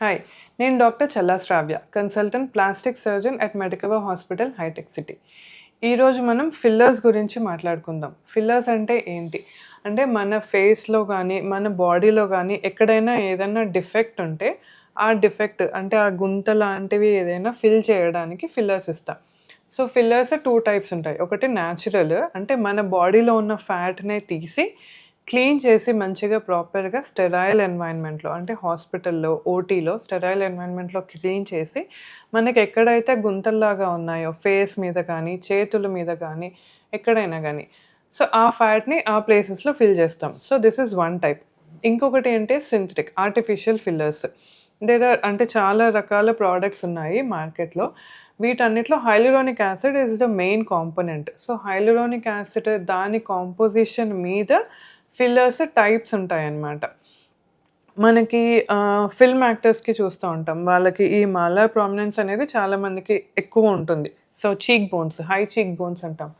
Hi నేను doctor Challa Shravya consultant plastic surgeon at Medicover hospital Hitec city. ఈరోజు మనం fillers గురించి మాట్లాడుకుందాం. ఫిల్లర్స్ అంటే ఏంటి? అంటే మన ఫేస్లో కానీ మన బాడీలో కానీ ఎక్కడైనా ఏదైనా డిఫెక్ట్ ఉంటే ఆ డిఫెక్ట్ అంటే ఆ గుంత లాంటివి ఏదైనా ఫిల్ చేయడానికి ఫిల్లర్స్ ఇస్తాం సో ఫిల్లర్స్ టూ టైప్స్ ఉంటాయి. ఒకటి న్యాచురల్ అంటే మన బాడీలో ఉన్న ఫ్యాట్నే తీసి క్లీన్ చేసి మంచిగా ప్రాపర్గా స్టెరాయిల్ ఎన్వైర్న్మెంట్లో అంటే హాస్పిటల్లో ఓటీలో స్టెరాయిల్ ఎన్వైర్న్మెంట్లో క్లీన్ చేసి మనకి ఎక్కడైతే గుంతల్లాగా ఉన్నాయో ఫేస్ మీద కానీ చేతుల మీద కానీ ఎక్కడైనా కానీ సో ఆ ఫ్యాట్ని ఆ ప్లేసెస్లో ఫిల్ చేస్తాం. So this is one type. ఇంకొకటి ఏంటి? Synthetic artificial fillers. There are అంటే చాలా రకాల ప్రోడక్ట్స్ ఉన్నాయి మార్కెట్లో. వీటన్నిటిలో hyaluronic acid is the main component. So hyaluronic acid దాని కాంపోజిషన్ మీద ఫిల్లర్స్ టైప్స్ ఉంటాయన్నమాట. మనకి ఫిల్మ్ యాక్టర్స్కి చూస్తూ ఉంటాం. వాళ్ళకి ఈ మాలర్ ప్రామినెన్స్ అనేది చాలామందికి ఎక్కువ ఉంటుంది. సో చీక్ బోన్స్ హై చీక్ బోన్స్ అంటాం.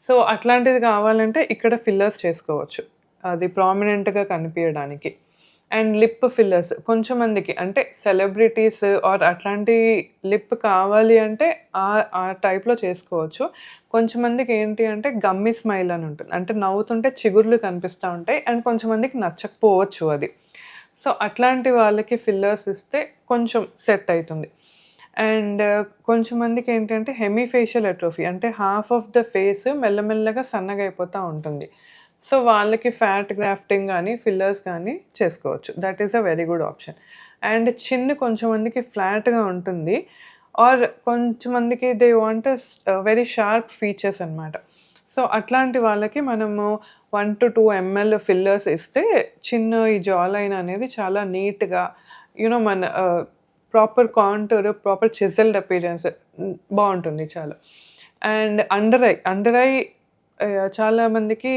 సో అట్లాంటిది కావాలంటే ఇక్కడ ఫిల్లర్స్ చేసుకోవచ్చు. అది ప్రామినెంట్గా కనిపించడానికి. And lip fillers. కొంచెం మందికి అంటే సెలబ్రిటీస్ ఆర్ అట్లాంటి లిప్ కావాలి అంటే ఆ ఆ టైప్లో చేసుకోవచ్చు. కొంచెం మందికి ఏంటి అంటే గమ్మి స్మైల్ అని ఉంటుంది. అంటే నవ్వుతుంటే చిగుర్లు కనిపిస్తూ ఉంటాయి. అండ్ కొంచెం మందికి నచ్చకపోవచ్చు అది. సో అట్లాంటి వాళ్ళకి ఫిల్లర్స్ ఇస్తే కొంచెం సెట్ అవుతుంది అండ్ కొంచెం మందికి ఏంటంటే హెమీఫేషియల్ అట్రోఫీ అంటే హాఫ్ ఆఫ్ ద ఫేస్ మెల్లమెల్లగా సన్నగా అయిపోతూ ఉంటుంది. సో వాళ్ళకి ఫ్యాట్ గ్రాఫ్టింగ్ కానీ ఫిల్లర్స్ కానీ చేసుకోవచ్చు. That is a very good option and చిన్న కొంచెం మందికి ఫ్లాట్గా ఉంటుంది. ఆర్ కొంచెం మందికి they want very sharp features అనమాట సో అట్లాంటి వాళ్ళకి మనము one to two ML fillers ఇస్తే చిన్న ఈ జా లైన్ అనేది చాలా నీట్గా యూనో మన proper contour proper chiselled appearance బాగుంటుంది చాలా. And under eye under eye చాలా మందికి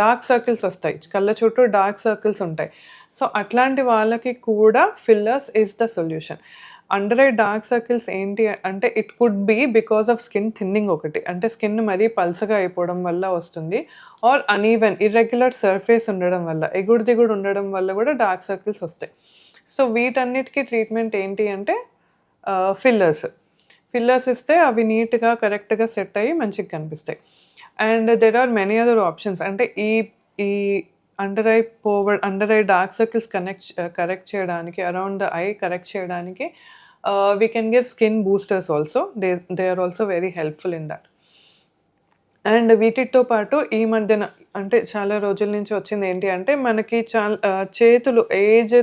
డార్క్ సర్కిల్స్ వస్తాయి. కళ్ళ చుట్టూ డార్క్ సర్కిల్స్ ఉంటాయి. సో అట్లాంటి వాళ్ళకి కూడా fillers is the solution under eye dark circles ఏంటి అంటే it could be because of skin thinning ఒకటి. అంటే స్కిన్ మరీ పల్సగా అయిపోవడం వల్ల వస్తుంది. ఆర్ అన్ఈవెన్ ఇర్రెగ్యులర్ సర్ఫేస్ ఉండడం వల్ల ఎగుడు దిగుడు ఉండడం వల్ల కూడా డార్క్ సర్కిల్స్ వస్తాయి. సో వీటన్నిటికీ ట్రీట్మెంట్ ఏంటి అంటే ఫిల్లర్స్ ఫిల్లర్స్ ఇస్తే అవి నీట్గా కరెక్ట్గా సెట్ అయ్యి మంచిగా కనిపిస్తాయి. And there are many other options అంటే ఈ ఈ under eye power under eye dark circles connect correct చేయడానికి అరౌండ్ ద ఐ కరెక్ట్ చేయడానికి we can give skin boosters also they they are also very helpful in that and వీటితో పాటు ఈ మధ్యన అంటే చాలా రోజుల నుంచి వచ్చింది ఏంటి అంటే మనకి చాలా uh, చేతులు ఏజ్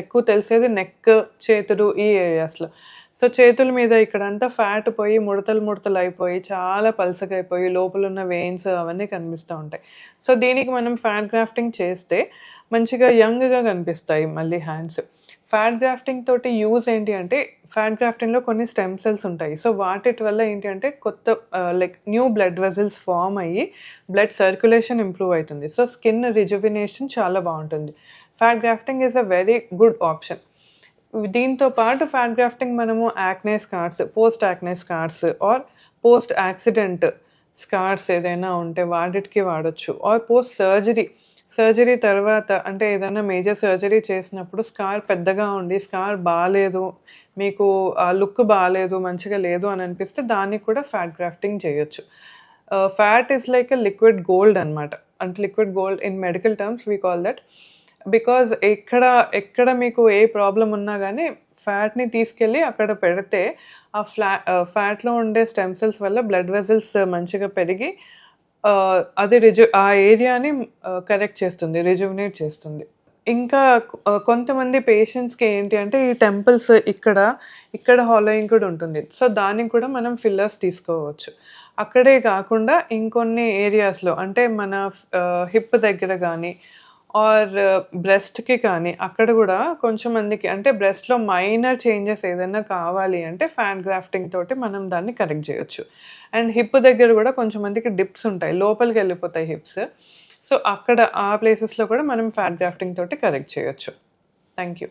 ఎక్కువ తెలిసేది నెక్ చేతులు ఈ ఏరియాస్లో సో చేతుల మీద ఇక్కడంతా ఫ్యాట్ పోయి ముడతలు ముడతలు అయిపోయి చాలా పలసగైపోయి అయిపోయి లోపల ఉన్న వెయిన్స్ అవన్నీ కనిపిస్తూ ఉంటాయి. సో దీనికి మనం ఫ్యాట్ గ్రాఫ్టింగ్ చేస్తే మంచిగా యంగ్గా కనిపిస్తాయి మళ్ళీ హ్యాండ్స్ ఫ్యాట్ గ్రాఫ్టింగ్ తోటి యూజ్ ఏంటి అంటే ఫ్యాట్ గ్రాఫ్టింగ్లో కొన్ని స్టెమ్ సెల్స్ ఉంటాయి. సో వాటి వల్ల ఏంటి అంటే కొత్త like new blood vessels form అయ్యి బ్లడ్ సర్క్యులేషన్ ఇంప్రూవ్ అవుతుంది. సో స్కిన్ రిజువినేషన్ చాలా బాగుంటుంది. Fat grafting is a very good option దీంతో పాటు ఫ్యాట్ గ్రాఫ్టింగ్ మనము acne scars post acne scars or post accident scars ఏదైనా ఉంటే వాటికి వాడచ్చు. ఆర్ పోస్ట్ సర్జరీ సర్జరీ తర్వాత అంటే ఏదైనా మేజర్ సర్జరీ చేసినప్పుడు స్కార్ పెద్దగా ఉండి స్కార్ బాగాలేదు మీకు ఆ లుక్ బాగాలేదు మంచిగా లేదు అని అనిపిస్తే దాన్ని కూడా ఫ్యాట్ గ్రాఫ్టింగ్ చేయొచ్చు. Fat is like a liquid gold అనమాట అంటే liquid gold in medical terms we call that because ఎక్కడ ఎక్కడ మీకు ఏ ప్రాబ్లం ఉన్నా కానీ ఫ్యాట్ని తీసుకెళ్ళి అక్కడ పెడితే ఆ ఫ్లా ఫ్యాట్లో ఉండే స్టెమ్ సెల్స్ వల్ల బ్లడ్ వెజల్స్ మంచిగా పెరిగి అది రిజు ఆ ఏరియాని కరెక్ట్ చేస్తుంది రిజువినేట్ చేస్తుంది. ఇంకా కొంతమంది పేషెంట్స్కి ఏంటి అంటే ఈ టెంపుల్స్ ఇక్కడ ఇక్కడ హాలోయింగ్ కూడా ఉంటుంది. సో దానికి కూడా మనం ఫిల్లర్స్ తీసుకోవచ్చు. అక్కడే కాకుండా ఇంకొన్ని ఏరియాస్లో అంటే మన హిప్ దగ్గర కానీ ఆర్ బ్రెస్ట్కి కానీ అక్కడ కూడా కొంచెం మందికి అంటే బ్రెస్ట్లో మైనర్ చేంజెస్ ఏదైనా కావాలి అంటే ఫ్యాన్ గ్రాఫ్టింగ్ తోటి మనం దాన్ని కరెక్ట్ చేయొచ్చు. అండ్ హిప్ దగ్గర కూడా కొంచెం మందికి డిప్స్ ఉంటాయి లోపలికి వెళ్ళిపోతాయి హిప్స్. సో అక్కడ ఆ ప్లేసెస్లో కూడా మనం ఫ్యాట్ గ్రాఫ్టింగ్ తోటి కరెక్ట్ చేయొచ్చు. Thank you